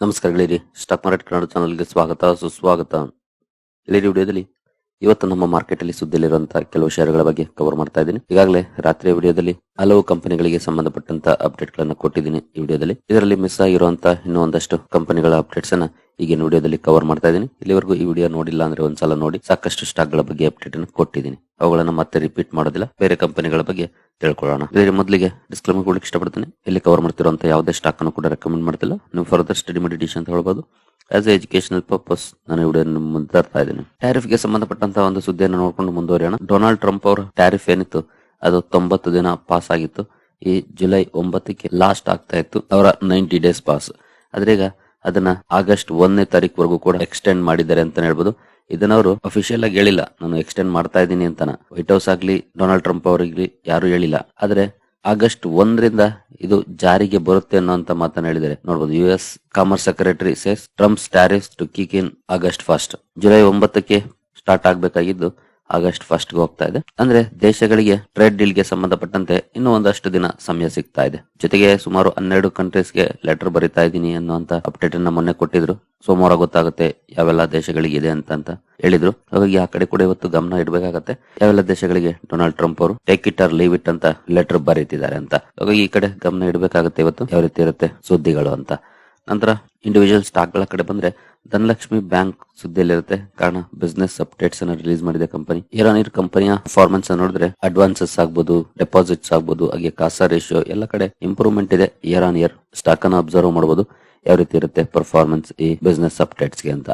ನಮಸ್ಕಾರ ಗೆಳೆಯರಿ stock market Kannada ಚಾನಲ್ಗೆ ಸ್ವಾಗತ, ಸುಸ್ವಾಗತ. ಗೆಳೆಯರಿ, ವಿಡಿಯೋದಲ್ಲಿ ಇವತ್ತು ನಮ್ಮ ಮಾರ್ಕೆಟ್ ಅಲ್ಲಿ ಸುದ್ದಿಯಲ್ಲಿರುವಂತಹ ಕೆಲವು ಶೇರ್ಗಳ ಬಗ್ಗೆ ಕವರ್ ಮಾಡ್ತಾ ಇದ್ದೀನಿ. ಈಗಾಗಲೇ ರಾತ್ರಿ ವಿಡಿಯೋದಲ್ಲಿ ಹಲವು ಕಂಪನಿಗಳಿಗೆ ಸಂಬಂಧಪಟ್ಟಂತ ಅಪ್ಡೇಟ್ ಗಳನ್ನ ಕೊಟ್ಟಿದ್ದೀನಿ ಈ ವಿಡಿಯೋದಲ್ಲಿ. ಇದರಲ್ಲಿ ಮಿಸ್ ಆಗಿರುವಂತಹ ಇನ್ನೂ ಒಂದಷ್ಟು ಕಂಪನಿಗಳ ಅಪ್ಡೇಟ್ಸ್ ಅನ್ನ ಈಗಿನ ವಿಡಿಯೋದಲ್ಲಿ ಕವರ್ ಮಾಡ್ತಾ ಇದ್ದೀನಿ. ಇಲ್ಲಿವರೆಗೂ ಈ ವಿಡಿಯೋ ನೋಡಿಲ್ಲ ಅಂದ್ರೆ ಒಂದ್ಸಲ ನೋಡಿ. ಸಾಕಷ್ಟು ಸ್ಟಾಕ್ಗಳ ಬಗ್ಗೆ ಅಪ್ಡೇಟ್ ಅನ್ನು ಕೊಟ್ಟಿದ್ದೀನಿ. ಅವುಗಳನ್ನು ಮತ್ತೆ ರಿಪೀಟ್ ಮಾಡೋದಿಲ್ಲ. ಬೇರೆ ಕಂಪನಿಗಳ ಬಗ್ಗೆ ತಿಳ್ಕೊಳ್ಳೋಣ. ಇದರ ಮೊದಲಿಗೆ ಡಿಸ್ಕ್ಲೇಮರ್ ಕೊಡಲಿಕ್ಕೆ ಇಷ್ಟಪಡ್ತೀನಿ. ಇಲ್ಲಿ ಕವರ್ ಮಾಡ್ತಿರುವಂತ ಯಾವುದೇ ಸ್ಟಾಕ್ ಅನ್ನು ಕೂಡ ರೆಕಮೆಂಡ್ ಮಾಡ್ತಿಲ್ಲ. ನೀವು ಫರ್ದರ್ ಸ್ಟಡಿ ಮೆಡಿಟೇಷನ್ ಅಂತ ಹೇಳ್ಬೋದು. ಆಸ್ ಎ ಎಜುಕೇಶನಲ್ ಪರ್ಪಸ್ ನಾನು ವಿಡಿಯೋ ಮುಂದೆ ಇದ್ದೀನಿ. ಟ್ಯಾರಿಫ್ಗೆ ಸಂಬಂಧಪಟ್ಟಂತಹ ಒಂದು ಸುದ್ದಿಯನ್ನು ನೋಡ್ಕೊಂಡು ಮುಂದುವರಿಯೋಣ. ಡೊನಾಲ್ಡ್ ಟ್ರಂಪ್ ಅವರ ಟ್ಯಾರಿಫ್ ಏನಿತ್ತು? ಅದು ತೊಂಬತ್ತು ದಿನ ಪಾಸ್ ಆಗಿತ್ತು. ಈ ಜುಲೈ ಒಂಬತ್ತಕ್ಕೆ ಲಾಸ್ಟ್ ಆಗ್ತಾ ಇತ್ತು. ಅವರ ನೈಂಟಿ ಡೇಸ್ ಪಾಸ್ ಆದ್ರೆ ಅದನ್ನ ಆಗಸ್ಟ್ ಒಂದನೇ ತಾರೀಕು ಕೂಡ ಎಕ್ಸ್ಟೆಂಡ್ ಮಾಡಿದ್ದಾರೆ ಅಂತ ಹೇಳ್ಬೋದು. ಇದನ್ನ ಅವರು ಅಫಿಷಿಯಲ್ ಆಗಿ ಹೇಳಿಲ್ಲ. ನಾನು ಎಕ್ಸ್ಟೆಂಡ್ ಮಾಡ್ತಾ ಇದ್ದೀನಿ ಅಂತಾನ. ವೈಟ್ ಹೌಸ್ ಆಗ್ಲಿ ಡೊನಾಲ್ಡ್ ಟ್ರಂಪ್ ಅವರಿಗೆ ಯಾರು ಹೇಳಿಲ್ಲ. ಆದ್ರೆ ಆಗಸ್ಟ್ ಒಂದರಿಂದ ಇದು ಜಾರಿಗೆ ಬರುತ್ತೆ ಅನ್ನೋಂತ ಮಾತನ್ನ ಹೇಳಿದ್ದಾರೆ. ನೋಡಬಹುದು U S commerce secretary says Trump's tariffs to kick in August first July ಒಂಬತ್ತಕ್ಕೆ ಸ್ಟಾರ್ಟ್ ಆಗ್ಬೇಕಾಗಿದ್ದು ಆಗಸ್ಟ್ ಫಸ್ಟ್ಗೆ ಹೋಗ್ತಾ ಇದೆ. ಅಂದ್ರೆ ದೇಶಗಳಿಗೆ ಟ್ರೇಡ್ ಡೀಲ್ಗೆ ಸಂಬಂಧಪಟ್ಟಂತೆ ಇನ್ನೂ ಒಂದಷ್ಟು ದಿನ ಸಮಯ ಸಿಗ್ತಾ ಇದೆ. ಜೊತೆಗೆ ಸುಮಾರು ಹನ್ನೆರಡು ಕಂಟ್ರೀಸ್ಗೆ ಲೆಟರ್ ಬರಿತಾ ಇದ್ದೀನಿ ಅನ್ನುವಂತ ಅಪ್ಡೇಟ್ ಅನ್ನ ಮೊನ್ನೆ ಕೊಟ್ಟಿದ್ರು. ಸೋಮವಾರ ಗೊತ್ತಾಗುತ್ತೆ ಯಾವೆಲ್ಲ ದೇಶಗಳಿಗೆ ಇದೆ ಅಂತ ಅಂತ ಹೇಳಿದ್ರು. ಹಾಗಾಗಿ ಆ ಕಡೆ ಕೂಡ ಇವತ್ತು ಗಮನ ಇಡಬೇಕಾಗತ್ತೆ. ಯಾವೆಲ್ಲ ದೇಶಗಳಿಗೆ ಡೊನಾಲ್ಡ್ ಟ್ರಂಪ್ ಅವರು take it or leave it ಅಂತ ಲೆಟರ್ ಬರೀತಿದ್ದಾರೆ ಅಂತ. ಹಾಗಾಗಿ ಈ ಕಡೆ ಗಮನ ಇಡಬೇಕಾಗತ್ತೆ ಇವತ್ತು. ಯಾವ ರೀತಿ ಇರುತ್ತೆ ಸುದ್ದಿಗಳು ಅಂತ. ನಂತರ ಇಂಡಿವಿಜುವಲ್ ಸ್ಟಾಕ್ಗಳ ಕಡೆ ಬಂದ್ರೆ ಧನಲಕ್ಷ್ಮಿ ಬ್ಯಾಂಕ್ ಸುದ್ದಿಯಲ್ಲಿರುತ್ತೆ. ಕಾರಣ ಬಿಸ್ನೆಸ್ ಅಪ್ಡೇಟ್ಸ್ ಅನ್ನ ರಿಲೀಸ್ ಮಾಡಿದೆ ಕಂಪನಿ ಇರಾನಿರ್ ಕಂಪನಿಯ ಪರ್ಫಾರ್ಮೆನ್ಸ್ ನೋಡಿದ್ರೆ ಅಡ್ವಾನ್ಸಸ್ ಆಗ್ಬೋದು ಡೆಪಾಸಿಟ್ಸ್ ಆಗ್ಬೋದು, ಹಾಗೆ ಕಾಸಾ ರೇಷಿಯೋ ಎಲ್ಲ ಕಡೆ ಇಂಪ್ರೂವ್ಮೆಂಟ್ ಇದೆ. ಇಯರ್ ಆನ್ ಇಯರ್ ಸ್ಟಾಕ್ ಅನ್ನು ಅಬ್ಸರ್ವ್ ಮಾಡಬಹುದು ಯಾವ ರೀತಿ ಇರುತ್ತೆ ಪರ್ಫಾರ್ಮೆನ್ಸ್ ಈ ಬಿಸ್ನೆಸ್ ಅಪ್ಡೇಟ್ಸ್ಗೆ ಅಂತ.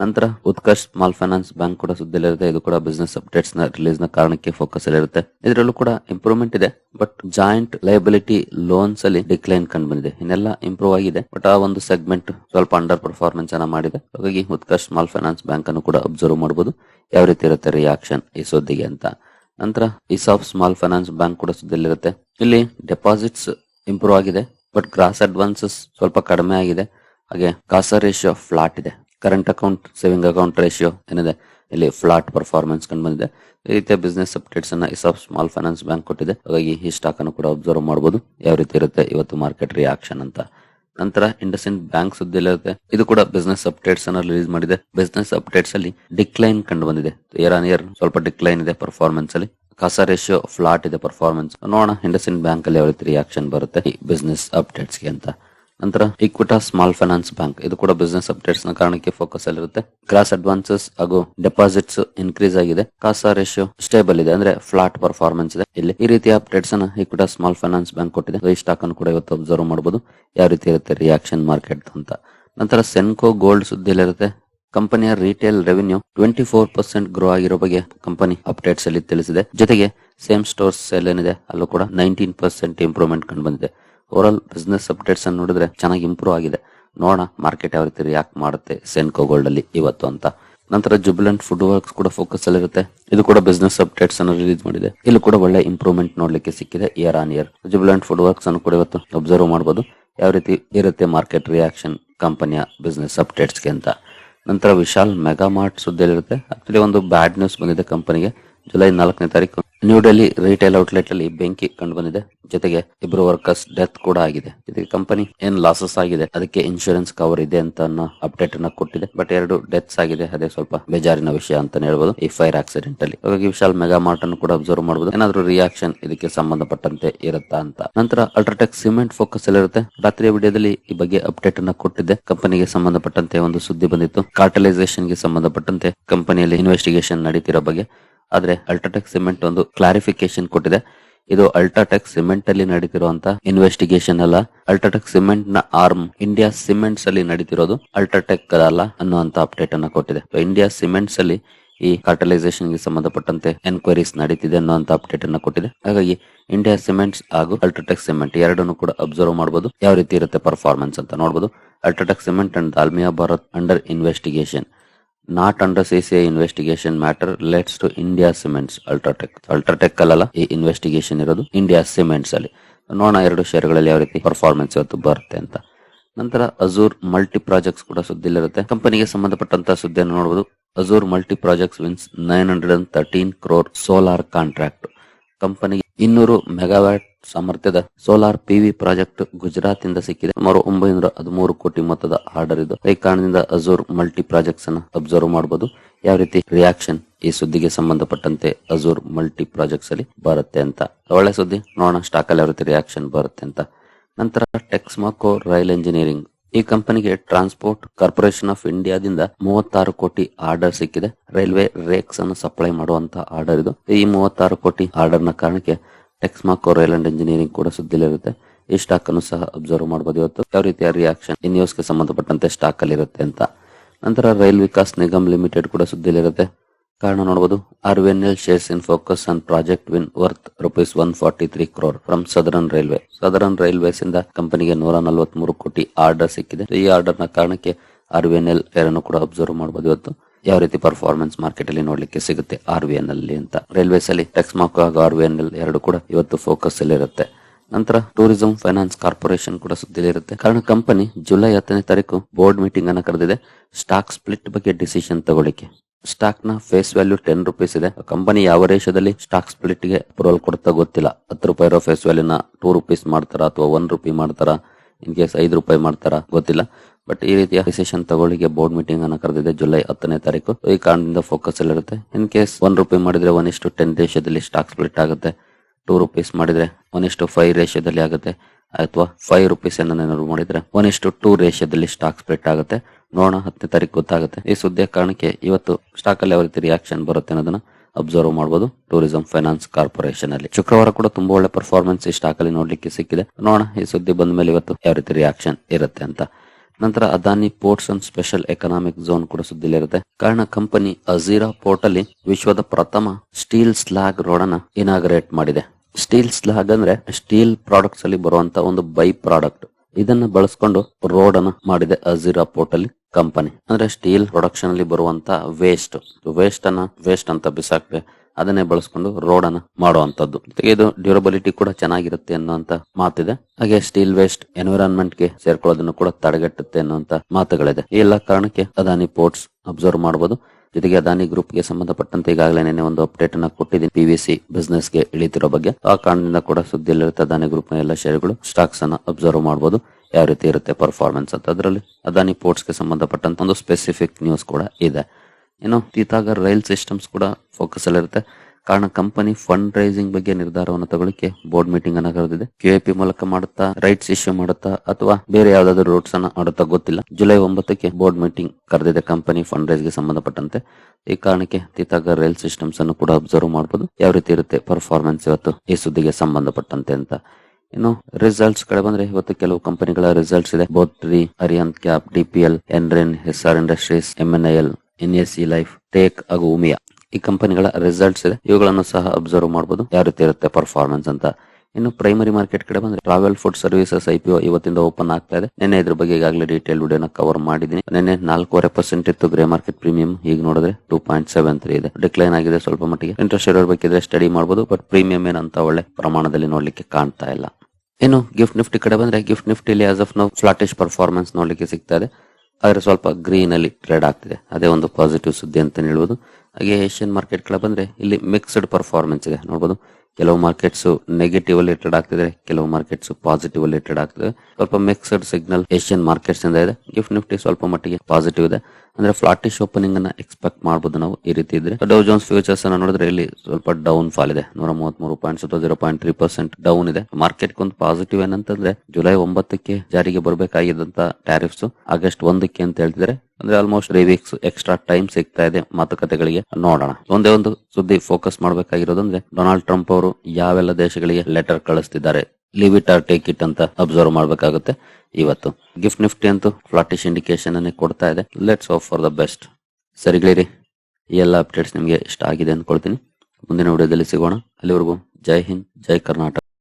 ನಂತರ ಉತ್ಕರ್ಷ್ ಸ್ಮಾಲ್ ಫೈನಾನ್ಸ್ ಬ್ಯಾಂಕ್ ಕೂಡ ಸುದ್ದಿಯಲ್ಲಿರುತ್ತೆ. ಇದು ಕೂಡ ಬಿಸ್ನೆಸ್ ಅಪ್ಡೇಟ್ಸ್ನ ರಿಲೀಸ್ನ ಕಾರಣಕ್ಕೆ ಫೋಕಸ್ ಅಲ್ಲಿರುತ್ತೆ. ಇದರಲ್ಲೂ ಕೂಡ ಇಂಪ್ರೂವ್ಮೆಂಟ್ ಇದೆ. ಬಟ್ ಜಾಯಿಂಟ್ ಲಯಬಿಲಿಟಿ ಲೋನ್ಸ್ ಅಲ್ಲಿ ಡಿಕ್ಲೈನ್ ಕಂಡು ಬಂದಿದೆ ಇನ್ನೆಲ್ಲ ಇಂಪ್ರೂವ್ ಆಗಿದೆ. ಬಟ್ ಆ ಒಂದು ಸೆಗ್ಮೆಂಟ್ ಸ್ವಲ್ಪ ಅಂಡರ್ ಪರ್ಫಾರ್ಮೆನ್ಸ್ ಅನ್ನ ಮಾಡಿದೆ. ಹಾಗಾಗಿ ಉತ್ಕರ್ಷ್ ಸ್ಮಾಲ್ ಫೈನಾನ್ಸ್ ಬ್ಯಾಂಕ್ ಅನ್ನು ಕೂಡ ಅಬ್ಸರ್ವ್ ಮಾಡಬಹುದು ಯಾವ ರೀತಿ ಇರುತ್ತೆ ರಿಯಾಕ್ಷನ್ ಈ ಸುದ್ದಿಗೆ ಅಂತ. ನಂತರ ಇಸಾಫ್ ಸ್ಮಾಲ್ ಫೈನಾನ್ಸ್ ಬ್ಯಾಂಕ್ ಕೂಡ ಸುದ್ದಿಯಲ್ಲಿರುತ್ತೆ. ಇಲ್ಲಿ ಡೆಪಾಸಿಟ್ಸ್ ಇಂಪ್ರೂವ್ ಆಗಿದೆ. ಬಟ್ ಗ್ರಾಸ್ ಅಡ್ವಾನ್ಸಸ್ ಸ್ವಲ್ಪ ಕಡಿಮೆ ಆಗಿದೆ. ಹಾಗೆ ಕಾಸ ರೇಷಿಯೋ ಫ್ಲಾಟ್ ಇದೆ. Current account saving account ratio ಏನಿದೆ, ಇಲ್ಲಿ ಫ್ಲಾಟ್ ಪರ್ಫಾರ್ಮೆನ್ಸ್ ಕಂಡು ಬಂದಿದೆ. ಈ ರೀತಿಯ ಬಿಸ್ನೆಸ್ ಅಪ್ಡೇಟ್ಸ್ ಅನ್ನ ಇಸಾಫ್ ಸ್ಮಾಲ್ ಫೈನಾನ್ಸ್ ಬ್ಯಾಂಕ್ ಕೊಟ್ಟಿದೆ. ಹಾಗಾಗಿ ಈ ಸ್ಟಾಕ್ ಅನ್ನು ಕೂಡ ಅಬ್ಸರ್ವ್ ಮಾಡಬಹುದು ಯಾವ ರೀತಿ ಇರುತ್ತೆ ಇವತ್ತು ಮಾರ್ಕೆಟ್ ರಿಯಾಕ್ಷನ್ ಅಂತ. ನಂತರ ಇಂಡಸ್ಇಂಡ್ ಬ್ಯಾಂಕ್ ಸುದ್ದಿಯಲ್ಲಿರುತ್ತೆ ಇದು ಕೂಡ ಬಿಸ್ನೆಸ್ ಅಪ್ಡೇಟ್ಸ್ ಅನ್ನ ರಿಲೀಸ್ ಮಾಡಿದೆ. ಬಿಸ್ನೆಸ್ ಅಪ್ಡೇಟ್ಸ್ ಅಲ್ಲಿ ಡಿಕ್ಲೈನ್ ಕಂಡು ಬಂದಿದೆ. ಇಯರ್ ಆನ್ ಇಯರ್ ಸ್ವಲ್ಪ ಡಿಕ್ಲೈನ್ ಇದೆ ಪರ್ಫಾರ್ಮೆನ್ಸ್ ಅಲ್ಲಿ. ಕಸ ರೇಷಿಯೋ ಫ್ಲಾಟ್ ಇದೆ ಪರ್ಫಾರ್ಮೆನ್ಸ್ ನೋಡೋಣ ಇಂಡಸ್ಇಂಡ್ ಬ್ಯಾಂಕ್ ಅಲ್ಲಿ ಯಾವ ರೀತಿ ರಿಯಾಕ್ಷನ್ ಬರುತ್ತೆ ಈ ಬಿಸ್ನೆಸ್ ಅಪ್ಡೇಟ್ಸ್ಗೆ ಅಂತ. ನಂತರ ಇಕ್ವಿಟಾ ಸ್ಮಾಲ್ ಫೈನಾನ್ಸ್ ಬ್ಯಾಂಕ್ ಇದು ಕೂಡ ಬಿಸ್ನೆಸ್ ಅಪ್ಡೇಟ್ಸ್ನ ಕಾರಣಕ್ಕೆ ಫೋಕಸ್ ಅಲ್ಲಿರುತ್ತೆ. ಗ್ರಾಸ್ ಅಡ್ವಾನ್ಸಸ್ ಹಾಗೂ ಡೆಪಾಸಿಟ್ಸ್ ಇನ್ಕ್ರೀಸ್ ಆಗಿದೆ. ಕಾಸಾ ರೇಷಿಯೋ ಸ್ಟೇಬಲ್ ಇದೆ. ಅಂದ್ರೆ ಫ್ಲಾಟ್ ಪರ್ಫಾರ್ಮೆನ್ಸ್ ಇದೆ. ಇಲ್ಲಿ ಈ ರೀತಿಯ ಅಪ್ಡೇಟ್ಸ್ ಅನ್ನ ಇಕ್ವಿಟಾ ಸ್ಮಾಲ್ ಫೈನಾನ್ಸ್ ಬ್ಯಾಂಕ್ ಕೊಟ್ಟಿದೆ. ಈ ಸ್ಟಾಕ್ ಅನ್ನು ಕೂಡ ಇವತ್ತು ಅಬ್ಸರ್ವ್ ಮಾಡಬಹುದು ಯಾವ ರೀತಿ ಇರುತ್ತೆ ರಿಯಾಕ್ಷನ್ ಮಾರ್ಕೆಟ್ ಅಂತ. ನಂತರ ಸೆನ್ಕೋ ಗೋಲ್ಡ್ ಸುದ್ದಿಯಲ್ಲಿರುತ್ತೆ. ಕಂಪನಿಯ retail revenue twenty four percent grow ಆಗಿರೋ ಬಗ್ಗೆ ಕಂಪನಿ ಅಪ್ಡೇಟ್ಸ್ ಅಲ್ಲಿ ತಿಳಿಸಿದೆ. ಜೊತೆಗೆ ಸೇಮ್ ಸ್ಟೋರ್ಸ್ ಸೇಲ್ ಏನಿದೆ, ಅಲ್ಲೂ ಕೂಡ ನೈನ್ಟೀನ್ ಪರ್ಸೆಂಟ್ ಇಂಪ್ರೂವ್ಮೆಂಟ್ ಕಂಡು ಬಂದಿದೆ. ಓವರ್ ಬಿಸ್ನೆಸ್ ಅಪ್ಡೇಟ್ಸ್ ಅನ್ನು ನೋಡಿದ್ರೆ ಚೆನ್ನಾಗಿ ಇಂಪ್ರೂವ್ ಆಗಿದೆ. ನೋಡೋಣ ಮಾರ್ಕೆಟ್ ಯಾವ ರೀತಿ ರಿಯಾಕ್ಟ್ ಮಾಡುತ್ತೆ ಸೆನ್ಕೋ ಗೋಲ್ಡ್ ಅಲ್ಲಿ ಇವತ್ತು ಅಂತ. ನಂತರ ಜುಬಿಲೆಂಟ್ ಫುಡ್ ವರ್ಕ್ಸ್ ಕೂಡ ಫೋಕಸ್ ಅಲ್ಲಿ ಇರುತ್ತೆ. ಇದು ಕೂಡ ಬಿಸ್ನೆಸ್ ಅಪ್ಡೇಟ್ಸ್ ಅನ್ನು ರಿಲೀಸ್ ಮಾಡಿದೆ. ಇಲ್ಲಿ ಕೂಡ ಒಳ್ಳೆ ಇಂಪ್ರೂವ್ಮೆಂಟ್ ನೋಡ್ಲಿಕ್ಕೆ ಸಿಕ್ಕಿದೆ year on year Jubilant Food Works ಅನ್ನು ಕೂಡ ಇವತ್ತು ಅಬ್ಸರ್ವ್ ಮಾಡಬಹುದು ಯಾವ ರೀತಿ ಇರುತ್ತೆ ಮಾರ್ಕೆಟ್ ರಿಯಾಕ್ಷನ್ ಕಂಪನಿಯ ಬಿಸ್ನೆಸ್ ಅಪ್ಡೇಟ್ಸ್ಗೆ ಅಂತ. ನಂತರ ವಿಶಾಲ್ ಮೆಗಾ ಮಾರ್ಟ್ ಸುದ್ದಿಯಲ್ಲಿರುತ್ತೆ. ಆಕ್ಚುಲಿ ಒಂದು ಬ್ಯಾಡ್ ನ್ಯೂಸ್ ಬಂದಿದೆ ಕಂಪನಿಗೆ ಜುಲೈ ನಾಲ್ಕನೇ ತಾರೀಕು ನ್ಯೂ ಡೆಲ್ಲಿ ರಿಟೇಲ್ ಔಟ್ಲೆಟ್ ಅಲ್ಲಿ ಬೆಂಕಿ ಕಂಡು ಬಂದಿದೆ ಜೊತೆಗೆ ಇಬ್ಬರು ವರ್ಕರ್ಸ್ ಡೆತ್ ಕೂಡ ಆಗಿದೆ. ಇದಕ್ಕೆ ಕಂಪನಿ ಏನ್ ಲಾಸಸ್ ಆಗಿದೆ, ಅದಕ್ಕೆ ಇನ್ಶೂರೆನ್ಸ್ ಕವರ್ ಇದೆ ಅಂತ ಅಪ್ಡೇಟ್ ಅನ್ನ ಕೊಟ್ಟಿದೆ. ಬಟ್ ಎರಡು ಡೆತ್ಸ್ ಆಗಿದೆ, ಅದೇ ಸ್ವಲ್ಪ ಬೇಜಾರಿನ ವಿಷಯ ಅಂತಾನೆ ಹೇಳ್ಬೋದು ಈ ಫೈರ್ ಆಕ್ಸಿಡೆಂಟ್ ಅಲ್ಲಿ. ಹಾಗಾಗಿ ವಿಶಾಲ್ ಮೆಗಾ ಮಾರ್ಟ್ ಅನ್ನು ಕೂಡ ಅಬ್ಸರ್ವ್ ಮಾಡಬಹುದು ಏನಾದ್ರು ರಿಯಾಕ್ಷನ್ ಇದಕ್ಕೆ ಸಂಬಂಧಪಟ್ಟಂತೆ ಇರುತ್ತಾ ಅಂತ. ನಂತರ ಅಲ್ಟ್ರಾಟೆಕ್ ಸಿಮೆಂಟ್ ಫೋಕಸ್ ಅಲ್ಲಿ ಇರುತ್ತೆ. ರಾತ್ರಿಯ ವಿಡಿಯೋದಲ್ಲಿ ಈ ಬಗ್ಗೆ ಅಪ್ಡೇಟ್ ಅನ್ನ ಕೊಟ್ಟಿದ್ದೆ. ಕಂಪನಿಗೆ ಸಂಬಂಧಪಟ್ಟಂತೆ ಒಂದು ಸುದ್ದಿ ಬಂದಿತ್ತು. ಕಾರ್ಟಲೈಸೇಷನ್ಗೆ ಸಂಬಂಧಪಟ್ಟಂತೆ ಕಂಪನಿಯಲ್ಲಿ ಇನ್ವೆಸ್ಟಿಗೇಷನ್ ನಡೀತಿರೋ ಬಗ್ಗೆ. ಆದ್ರೆ ಅಲ್ಟ್ರಾಟೆಕ್ ಸಿಮೆಂಟ್ ಒಂದು ಕ್ಲಾರಿಫಿಕೇಶನ್ ಕೊಟ್ಟಿದೆ. ಇದು ಅಲ್ಟ್ರಾಟೆಕ್ ಸಿಮೆಂಟ್ ಅಲ್ಲಿ ನಡೀತಿರುವಂತಹ ಇನ್ವೆಸ್ಟಿಗೇಷನ್ ಅಲ್ಲ. ಅಲ್ಟ್ರಾಟೆಕ್ ಸಿಮೆಂಟ್ನ ಆರ್ಮ್ ಇಂಡಿಯಾ ಸಿಮೆಂಟ್ಸ್ ಅಲ್ಲಿ ನಡೀತಿರೋದು ಅಲ್ಟ್ರಾಟೆಕ್ ಅಲ್ಲ ಅನ್ನುವಂತ ಅಪ್ಡೇಟ್ ಅನ್ನ ಕೊಟ್ಟಿದೆ. ಇಂಡಿಯಾ ಸಿಮೆಂಟ್ಸ್ ಅಲ್ಲಿ ಈ ಕಾರ್ಟಲೈಸೇಷನ್ಗೆ ಸಂಬಂಧಪಟ್ಟಂತೆ ಎನ್ಕ್ವೈರೀಸ್ ನಡೀತಿದೆ ಅನ್ನುವಂತ ಅಪ್ಡೇಟ್ ಅನ್ನ ಕೊಟ್ಟಿದೆ. ಹಾಗಾಗಿ ಇಂಡಿಯಾ ಸಿಮೆಂಟ್ಸ್ ಹಾಗೂ ಅಲ್ಟ್ರಾಟೆಕ್ ಸಿಮೆಂಟ್ ಎರಡನ್ನು ಕೂಡ ಅಬ್ಸರ್ವ್ ಮಾಡಬಹುದು ಯಾವ ರೀತಿ ಇರುತ್ತೆ ಪರ್ಫಾರ್ಮೆನ್ಸ್ ಅಂತ ನೋಡಬಹುದು UltraTech cement and Dalmia Bharat under investigation not under CCI investigation matter relates to India cements UltraTech UltraTech ಅಲ್ಲ ಈ ಇನ್ವೆಸ್ಟಿಗೇಷನ್ ಇರೋದು ಇಂಡಿಯಾ ಸಿಮೆಂಟ್ಸ್ ಅಲ್ಲಿ. ನೋಡೋಣ ಎರಡು ಶೇರ್ಗಳಲ್ಲಿ ಯಾವ ರೀತಿ ಪರ್ಫಾರ್ಮೆನ್ಸ್ ಇವತ್ತು ಬರುತ್ತೆ ಅಂತ. ನಂತರ ಅಜೂರ್ ಮಲ್ಟಿ ಪ್ರಾಜೆಕ್ಟ್ಸ್ ಕೂಡ ಸುದ್ದಿಲಿರುತ್ತೆ ಕಂಪನಿಗೆ ಸಂಬಂಧಪಟ್ಟಂತ ಸುದ್ದಿಯನ್ನು ನೋಡಬಹುದು Azure multi projects wins nine hundred and thirteen crore solar contract ಕಂಪನಿಗೆ ಇನ್ನೂರು ಮೆಗಾವ್ಯಾಟ್ ಸಾಮರ್ಥ್ಯದ ಸೋಲಾರ್ ಪಿವಿ ಪ್ರಾಜೆಕ್ಟ್ ಗುಜರಾತ್ ಇಂದ ಸಿಕ್ಕಿದೆ. ಸುಮಾರು ಒಂಬೈನೂರ ಹದಿಮೂರು ಕೋಟಿ ಮೊತ್ತದ ಆರ್ಡರ್ ಇದು. ಈ ಕಾರಣದಿಂದ ಅಜೂರ್ ಮಲ್ಟಿ ಪ್ರಾಜೆಕ್ಟ್ಸ್ ಅನ್ನು ಅಬ್ಸರ್ವ್ ಮಾಡಬಹುದು ಯಾವ ರೀತಿ ರಿಯಾಕ್ಷನ್ ಈ ಸುದ್ದಿಗೆ ಸಂಬಂಧಪಟ್ಟಂತೆ ಅಜೂರ್ ಮಲ್ಟಿ ಪ್ರಾಜೆಕ್ಟ್ಸ್ ಅಲ್ಲಿ ಬರುತ್ತೆ ಅಂತ. ಒಳ್ಳೆ ಸುದ್ದಿ. ನೋಡೋಣ ಸ್ಟಾಕ್ ಅಲ್ಲಿ ಯಾವ ರೀತಿ ರಿಯಾಕ್ಷನ್ ಬರುತ್ತೆ ಅಂತ. ನಂತರ ಟೆಕ್ಸ್ಮಾಕೋ ರೈಲ್ ಇಂಜಿನಿಯರಿಂಗ್ ಈ ಕಂಪನಿಗೆ ಟ್ರಾನ್ಸ್ಪೋರ್ಟ್ ಕಾರ್ಪೊರೇಷನ್ ಆಫ್ ಇಂಡಿಯಾದಿಂದ ಮೂವತ್ತಾರು ಕೋಟಿ ಆರ್ಡರ್ ಸಿಕ್ಕಿದೆ. ರೈಲ್ವೆ ರೇಕ್ಸ್ ಅನ್ನು ಸಪ್ಲೈ ಮಾಡುವಂತ ಆರ್ಡರ್ ಇದು. ಈ ಮೂವತ್ತಾರು ಕೋಟಿ ಆರ್ಡರ್ನ ಕಾರಣಕ್ಕೆ ಟೆಕ್ಸ್ಮಾಕೋ ರೈಲ್ ಅಂಡ್ ಇಂಜಿನಿಯರಿಂಗ್ ಕೂಡ ಸುದ್ದಿಲಿರುತ್ತೆ ಈ ಸ್ಟಾಕ್ ಅನ್ನು ಸಹ ಅಬ್ಸರ್ವ್ ಮಾಡಬಹುದು ಇವತ್ತು. ಯಾವ ರೀತಿಯ ರಿಯಾಕ್ಷನ್ ಈ ನ್ಯೂಸ್ಗೆ ಸಂಬಂಧಪಟ್ಟಂತೆ ಸ್ಟಾಕ್ ಅಲ್ಲಿ ಇರುತ್ತೆ ಅಂತ. ನಂತರ ರೈಲ್ ವಿಕಾಸ್ ನಿಗಮ್ ಲಿಮಿಟೆಡ್ ಕೂಡ ಸುದ್ದಿಲಿರುತ್ತೆ ಕಾರಣ ನೋಡಬಹುದು R N L shares in focus on project win worth rupees one forty three crore from southern railway southern railways ಇಂದ ಕಂಪನಿಗೆ ನೂರ ನಲವತ್ಮೂರು ಕೋಟಿ ಆರ್ಡರ್ ಸಿಕ್ಕಿದೆ. ಈ ಆರ್ಡರ್ನ ಕಾರಣಕ್ಕೆ ಆರ್ ಎನ್ ಎಲ್ ಶೇರ್ ಅನ್ನು ಕೂಡ ಅಬ್ಸರ್ವ್ ಮಾಡಬಹುದು ಇವತ್ತು. ಯಾವ ರೀತಿ ಪರ್ಫಾರ್ಮೆನ್ಸ್ ಮಾರ್ಕೆಟ್ ಅಲ್ಲಿ ನೋಡ್ಲಿಕ್ಕೆ ಸಿಗುತ್ತೆ ಆರ್ ವಿ ಎನ್ ಅಲ್ಲಿ ಅಂತ. ರೈಲ್ವೇಸ್ ಅಲ್ಲಿ ಟೆಕ್ಸ್ಮಾಕೋ ಹಾಗೂ ಆರ್ ವಿ ಎನ್ ಎಲ್ ಎರಡು ಕೂಡ ಇವತ್ತು ಫೋಕಸ್ ಅಲ್ಲಿ ಇರುತ್ತೆ. ನಂತರ ಟೂರಿಸಂ ಫೈನಾನ್ಸ್ ಕಾರ್ಪೊರೇಷನ್ ಕೂಡ ಸುದ್ದಿಲಿರುತ್ತೆ ಕಾರಣ ಕಂಪನಿ ಜುಲೈ ಹತ್ತನೇ ತಾರೀಕು ಬೋರ್ಡ್ ಮೀಟಿಂಗ್ ಅನ್ನ ಕರೆದಿದೆ. ಸ್ಟಾಕ್ ಸ್ಪ್ಲಿಟ್ ಬಗ್ಗೆ ಡಿಸಿಷನ್ ತಗೊಳ್ಳಿಕ್ಕೆ. ಸ್ಟಾಕ್ನ ಫೇಸ್ ವ್ಯಾಲ್ಯೂ ಟೆನ್ ರುಪೀಸ್ ಇದೆ. ಕಂಪನಿ ಯಾವ ರೇಷದಲ್ಲಿ ಸ್ಟಾಕ್ ಸ್ಪ್ಲಿಟ್ಗೆ ಅಪ್ರೂವಲ್ ಕೊಡ್ತಾ ಗೊತ್ತಿಲ್ಲ. ಹತ್ತು ರೂಪಾಯಿ ಇರೋ ಫೇಸ್ ವ್ಯಾಲ್ಯೂನ ಟೂ ರುಪೀಸ್ ಮಾಡ್ತಾರ ಅಥವಾ ಒನ್ ರುಪಿ ಮಾಡ್ತಾರ? ಇನ್ ಕೇಸ್ ಐದು ರೂಪಾಯಿ ಮಾಡ್ತಾರ ಗೊತ್ತಿಲ್ಲ. ಬಟ್ ಈ ರೀತಿಯ ಡಿಸಿಷನ್ ತಗೊಳ್ಳಿಗೆ ಬೋರ್ಡ್ ಮೀಟಿಂಗ್ ಅನ್ನ ಕರೆದಿದೆ ಜುಲೈ ಹತ್ತನೇ ತಾರೀಕು. ಈ ಕಾರಣದಿಂದ ಫೋಕಸ್ ಅಲ್ಲಿ ಇರುತ್ತೆ. ಇನ್ ಕೇಸ್ ಒನ್ ರುಪಿ ಮಾಡಿದ್ರೆ ಒನ್ ಇಷ್ಟು ಟೆನ್ ರೇಷದಲ್ಲಿ ಸ್ಟಾಕ್ ಸ್ಪ್ಲಿಟ್ ಆಗುತ್ತೆ. ಟೂ ರುಪೀಸ್ ಮಾಡಿದ್ರೆ ಒನ್ ಇಷ್ಟು ಫೈವ್ ರೇಷಿಯೋದಲ್ಲಿ ಆಗುತ್ತೆ. ಅಥವಾ ಫೈವ್ ರುಪೀಸ್ ಏನಾದ್ರು ಮಾಡಿದ್ರೆ ಒನ್ ಇಷ್ಟು ಟೂ ರೇಷಿಯೋದಲ್ಲಿ ಸ್ಟಾಕ್ ಸ್ಪ್ಲಿಟ್ ಆಗುತ್ತೆ. ನೋಡೋಣ, ಹತ್ತನೇ ತಾರೀಕು ಗೊತ್ತಾಗುತ್ತೆ. ಈ ಸುದ್ದಿಯ ಕಾರಣಕ್ಕೆ ಇವತ್ತು ಸ್ಟಾಕ್ ಅಲ್ಲಿ ಯಾವ ರೀತಿ ರಿಯಾಕ್ಷನ್ ಬರುತ್ತೆ ಅನ್ನೋದನ್ನ ಅಬ್ಸರ್ವ್ ಮಾಡಬಹುದು ಟೂರಿಸಂ ಫೈನಾನ್ಸ್ ಕಾರ್ಪೊರೇಷನ್ ಅಲ್ಲಿ. ಶುಕ್ರವಾರ ಕೂಡ ತುಂಬಾ ಒಳ್ಳೆ ಪರ್ಫಾರ್ಮೆನ್ಸ್ ಈ ಸ್ಟಾಕ್ ಅಲ್ಲಿ ನೋಡ್ಲಿಕ್ಕೆ ಸಿಕ್ಕಿದೆ. ನೋಡೋಣ, ಈ ಸುದ್ದಿ ಬಂದ ಮೇಲೆ ಇವತ್ತು ಯಾವ ರೀತಿ ರಿಯಾಕ್ಷನ್ ಇರುತ್ತೆ ಅಂತ. ನಂತರ Adani Ports and Special Economic Zone ಕೂಡ ಸುದ್ದಿಲಿರುತ್ತೆ. ಕಾರಣ ಕಂಪನಿ ಅಜೀರಾ ಪೋರ್ಟ್ ಅಲ್ಲಿ ವಿಶ್ವದ ಪ್ರಥಮ ಸ್ಟೀಲ್ ಸ್ಲಾಗ್ ರೋಡ್ ಅನ್ನ ಇನಾಗರೇಟ್ ಮಾಡಿದೆ. ಸ್ಟೀಲ್ ಸ್ಲಾಗ್ ಅಂದ್ರೆ ಸ್ಟೀಲ್ ಪ್ರಾಡಕ್ಟ್ಸ್ ಅಲ್ಲಿ ಬರುವಂತ ಒಂದು ಬೈ ಪ್ರಾಡಕ್ಟ್ ಇದನ್ನ ಬಳಸ್ಕೊಂಡು ರೋಡ್ ಅನ್ನ ಮಾಡಿದೆ ಅಜೀರಾ ಪೋರ್ಟ್ ಅಲ್ಲಿ. ಕಂಪನಿ ಅಂದ್ರೆ ಸ್ಟೀಲ್ ಪ್ರೊಡಕ್ಷನ್ ಅಲ್ಲಿ ಬರುವಂತ ವೇಸ್ಟ್ ವೇಸ್ಟ್ ಅನ್ನ ವೇಸ್ಟ್ ಅಂತ ಬಿಸಾಕ್ರೆ ಅದನ್ನೇ ಬಳಸ್ಕೊಂಡು ರೋಡ್ ಅನ್ನ ಮಾಡುವಂತದ್ದು ಜೊತೆಗೆ ಇದು ಡ್ಯೂರಬಿಲಿಟಿ ಕೂಡ ಚೆನ್ನಾಗಿರುತ್ತೆ ಅನ್ನುವಂತ ಮಾತಿದೆ. ಹಾಗೆ ಸ್ಟೀಲ್ ವೇಸ್ಟ್ ಎನ್ವಿರಾನ್ಮೆಂಟ್ಗೆ ಸೇರ್ಕೊಳ್ಳೋದನ್ನು ಕೂಡ ತಡೆಗಟ್ಟುತ್ತೆ ಅನ್ನುವಂತ ಮಾತುಗಳಿದೆ. ಈ ಎಲ್ಲ ಕಾರಣಕ್ಕೆ ಅದಾನಿ ಪೋರ್ಟ್ಸ್ ಅಬ್ಸರ್ವ್ ಮಾಡಬಹುದು ಜೊತೆಗೆ ಅದಾನಿ ಗ್ರೂಪ್ಗೆ ಸಂಬಂಧಪಟ್ಟಂತೆ ಈಗಾಗಲೇ ನಿನ್ನೆ ಒಂದು ಅಪ್ಡೇಟ್ ಅನ್ನ ಕೊಟ್ಟಿದ್ದೀನಿ. ಪಿ ವಿ ಸಿ ಬಿಸ್ನೆಸ್ಗೆ ಇಳಿತಿರೋ ಬಗ್ಗೆ. ಆ ಕಾರಣದಿಂದ ಕೂಡ ಸುದ್ದಿಯಲ್ಲಿರುತ್ತೆ ಅದಾನಿ ಗ್ರೂಪ್ನ ಎಲ್ಲ ಶೇರ್ಗಳು ಸ್ಟಾಕ್ಸ್ ಅನ್ನ ಅಬ್ಸರ್ವ್ ಮಾಡಬಹುದು ಯಾವ ರೀತಿ ಇರುತ್ತೆ ಪರ್ಫಾರ್ಮೆನ್ಸ್ ಅಂತ. ಅದರಲ್ಲಿ ಅದಾನಿ ಪೋರ್ಟ್ಸ್ಗೆ ಸಂಬಂಧಪಟ್ಟಂತ ಒಂದು ಸ್ಪೆಸಿಫಿಕ್ ನ್ಯೂಸ್ ಕೂಡ ಇದೆ. ಇನ್ನು ತೀತಾಗರ್ ರೈಲ್ ಸಿಸ್ಟಮ್ಸ್ ಕೂಡ ಫೋಕಸ್ ಅಲ್ಲಿರುತ್ತೆ ಕಾರಣ ಕಂಪನಿ ಫಂಡ್ ರೈಸಿಂಗ್ ಬಗ್ಗೆ ನಿರ್ಧಾರವನ್ನು ತಗೊಳ್ಳಿಕ್ಕೆ ಬೋರ್ಡ್ ಮೀಟಿಂಗ್ ಅನ್ನ ಕರೆದಿದೆ. ಕ್ಯೂ ಮೂಲಕ ಮಾಡುತ್ತಾ ರೈಟ್ಸ್ ಇಶ್ಯೂ ಮಾಡುತ್ತಾ, ಅಥವಾ ಬೇರೆ ಯಾವ್ದಾದ್ರು ರೂಟ್ಸ್ ಅನ್ನ ಮಾಡುತ್ತಾ ಗೊತ್ತಿಲ್ಲ. ಜುಲೈ ಒಂಬತ್ತಕ್ಕೆ ಬೋರ್ಡ್ ಮೀಟಿಂಗ್ ಕರೆದಿದೆ ಕಂಪನಿ ಫಂಡ್ ರೈಸ್ಗೆ ಸಂಬಂಧಪಟ್ಟಂತೆ. ಈ ಕಾರಣಕ್ಕೆ ತೀತಾಗರ್ ರೈಲ್ ಸಿಸ್ಟಮ್ಸ್ ಅನ್ನು ಕೂಡ ಅಬ್ಸರ್ವ್ ಮಾಡಬಹುದು ಯಾವ ರೀತಿ ಇರುತ್ತೆ ಪರ್ಫಾರ್ಮೆನ್ಸ್ ಇವತ್ತು ಈ ಸುದ್ದಿಗೆ ಸಂಬಂಧಪಟ್ಟಂತೆ ಅಂತ. ಇನ್ನು ರಿಸಲ್ಟ್ಸ್ ಕಡೆ ಬಂದ್ರೆ ಇವತ್ತು ಕೆಲವು ಕಂಪನಿಗಳ ರಿಸಲ್ಟ್ಸ್ ಇದೆ. ಬೋಟ್ರಿ Arihant cap DPL ಎನ್ರೆನ್ S R industries MNIL NSC life tech ಹಾಗೂ ಉಮಿಯಾ ಈ ಕಂಪನಿಗಳ ರಿಸಲ್ಟ್ಸ್ ಇದೆ. ಇವುಗಳನ್ನು ಸಹ ಅಬ್ಸರ್ವ್ ಮಾಡಬಹುದು ಯಾವ ರೀತಿ ಇರುತ್ತೆ ಪರ್ಫಾರ್ಮೆನ್ಸ್ ಅಂತ. ಇನ್ನು ಪ್ರೈಮರಿ ಮಾರ್ಕೆಟ್ ಕಡೆ ಬಂದ್ರೆ ಟ್ರಾವೆಲ್ ಫುಡ್ ಸರ್ವಿಸಸ್ ಐಪಿಒ ಇವತ್ತಿಂದ ಓಪನ್ ಆಗ್ತಾ ಇದೆ. ನಿನ್ನೆ ಇದ್ರ ಬಗ್ಗೆ ಈಗಾಗಲೇ ಡೀಟೇಲ್ ವಿಡಿಯೋನ ಕವರ್ ಮಾಡಿದೀನಿ ನಿನ್ನೆ ನಾಲ್ಕೂವರೆ ಪರ್ಸೆಂಟ್ ಇತ್ತು ಗ್ರೇ ಮಾರ್ಕೆಟ್ ಪ್ರೀಮಿಯಂ ಈಗ ನೋಡಿದ್ರೆ ಟೂ ಪಾಯಿಂಟ್ ಸೆವೆನ್ ತ್ರೀ ಇದೆ. ಡಿಕ್ಲೈನ್ ಆಗಿದೆ ಸ್ವಲ್ಪ ಮಟ್ಟಿಗೆ. ಇಂಟ್ರೆಸ್ಟ್ ಇರಬೇಕಿದ್ರೆ ಸ್ಟಡಿ ಮಾಡಬಹುದು ಬಟ್ ಪ್ರೀಮಿಯಂ ಏನಂತ ಒಳ್ಳೆ ಪ್ರಮಾಣದಲ್ಲಿ ನೋಡ್ಲಿಕ್ಕೆ ಕಾಣ್ತಾ ಇಲ್ಲ. ಇನ್ನು ಗಿಫ್ಟ್ ನಿಫ್ಟಿ ಕಡೆ ಬಂದ್ರೆ ಗಿಫ್ಟ್ ನಿಫ್ಟಿಲಿ ಆಸ್ ಆಫ್ ನಾವು ಫ್ಲಾಟಿಶ್ ಪರ್ಫಾರ್ಮೆನ್ಸ್ ನೋಡ್ಲಿಕ್ಕೆ ಸಿಗ್ತಾ ಇದೆ. ಆದ್ರೆ ಸ್ವಲ್ಪ ಗ್ರೀನ್ ಅಲ್ಲಿ ಟ್ರೇಡ್ ಆಗ್ತಿದೆ. ಅದೇ ಒಂದು ಪಾಸಿಟಿವ್ ಸುದ್ದಿ ಅಂತ ಹೇಳ್ಬೋದು. ಹಾಗೆ ಏಷ್ಯನ್ ಮಾರ್ಕೆಟ್ ಕಡೆ ಬಂದ್ರೆ ಇಲ್ಲಿ ಮಿಕ್ಸ್ಡ್ ಪರ್ಫಾರ್ಮೆನ್ಸ್ ಇದೆ. ನೋಡಬಹುದು ಕೆಲವು ಮಾರ್ಕೆಟ್ಸ್ ನೆಗೆಟಿವ್ ಅಲ್ಲಿ ಟ್ರೇಡ್ ಆಗ್ತಿದೆ, ಕೆಲವು ಮಾರ್ಕೆಟ್ಸ್ ಪಾಸಿಟಿವ್ ಅಲ್ಲಿ ಟ್ರೇಡ್ ಆಗ್ತಿದೆ. ಸ್ವಲ್ಪ ಮಿಕ್ಸ್ಡ್ ಸಿಗ್ನಲ್ ಏಷ್ಯನ್ ಮಾರ್ಕೆಟ್ಸ್ ಇಂದ ಇದೆ. ಗಿಫ್ಟ್ ನಿಫ್ಟಿ ಸ್ವಲ್ಪ ಮಟ್ಟಿಗೆ ಪಾಸಿಟಿವ್ ಇದೆ. ಅಂದ್ರೆ ಫ್ಲಾಟಿಶ್ ಓಪನಿಂಗ್ ಅನ್ನ ಎಕ್ಸ್ಪೆಕ್ಟ್ ಮಾಡಬಹುದು ನಾವು ಈ ರೀತಿ ಇದ್ರೆ. ಡೌ ಜೋನ್ಸ್ ಫ್ಯೂಚರ್ಸ್ ಅನ್ನ ನೋಡಿದ್ರೆ ಇಲ್ಲಿ ಸ್ವಲ್ಪ ಡೌನ್ ಫಾಲ್ ಇದೆ. ನೂರ ಮೂವತ್ಮೂರು ಪಾಯಿಂಟ್ ಅಥವಾ zero point three percent down ಇದೆ. ಮಾರ್ಕೆಟ್ ಒಂದು ಪಾಸಿಟಿವ್ ಏನಂತಂದ್ರೆ ಜುಲೈ ಒಂಬತ್ತಕ್ಕೆ ಜಾರಿಗೆ ಬರಬೇಕಾಗಿದ್ದಂತ ಟ್ಯಾರಿಫ್ಸ್ ಆಗಸ್ಟ್ ಒಂದಕ್ಕೆ ಅಂತ ಹೇಳ್ತಿದ್ರೆ ಅಂದ್ರೆ almost three weeks extra time ಸಿಗ್ತಾ ಇದೆ ಮಾತುಕತೆಗಳಿಗೆ ನೋಡೋಣ. ಒಂದೇ ಒಂದು ಸುದ್ದಿ ಫೋಕಸ್ ಮಾಡಬೇಕಾಗಿರೋದಂದ್ರೆ ಡೊನಾಲ್ಡ್ ಟ್ರಂಪ್ ಅವರು ಯಾವೆಲ್ಲ ದೇಶಗಳಿಗೆ letter ಕಳಿಸ್ತಿದ್ದಾರೆ? Leave it or take it ಅಂತ ಅಬ್ಸರ್ವ್ ಮಾಡಬೇಕಾಗುತ್ತೆ. ಇವತ್ತು ಗಿಫ್ಟ್ ನಿಫ್ಟಿ ಅಂತೂ ಫ್ಲಾಟಿಶ್ ಇಂಡಿಕೇಶನ್ ಅನ್ನೇ ಕೊಡ್ತಾ ಇದೆ. Let's hope for the best ಸರಿಗಳಿರಿ ಈ ಎಲ್ಲ ಅಪ್ಡೇಟ್ಸ್ ನಿಮಗೆ ಇಷ್ಟ ಆಗಿದೆ ಅಂದ್ಕೊಳ್ತೀನಿ. ಮುಂದಿನ ವಿಡಿಯೋದಲ್ಲಿ ಸಿಗೋಣ. ಅಲ್ಲಿವರೆಗೂ ಜೈ ಹಿಂದ್, ಜೈ ಕರ್ನಾಟಕ.